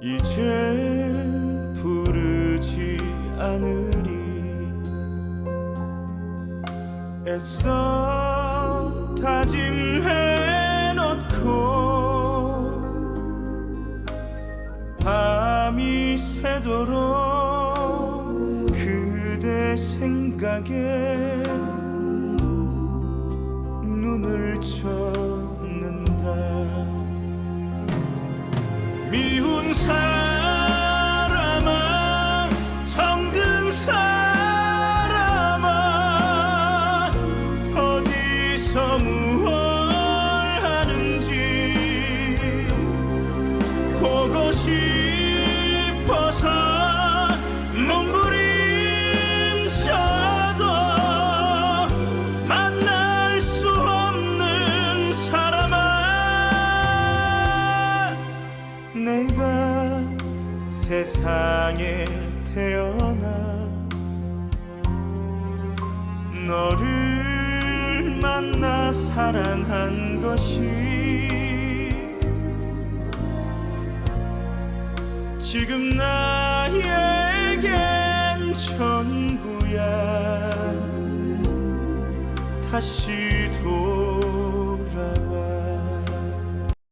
이젠 부르지 않으리. 애써 다짐해 놓고 밤이 새도록 그대 생각에 눈을 쳤 미운 사람아 정든 사람아 어디서 무얼 하는지 보고 싶 내가 세상에 태어나 너를 만나 사랑한 것이 지금 나에겐 전부야. 다시 돌아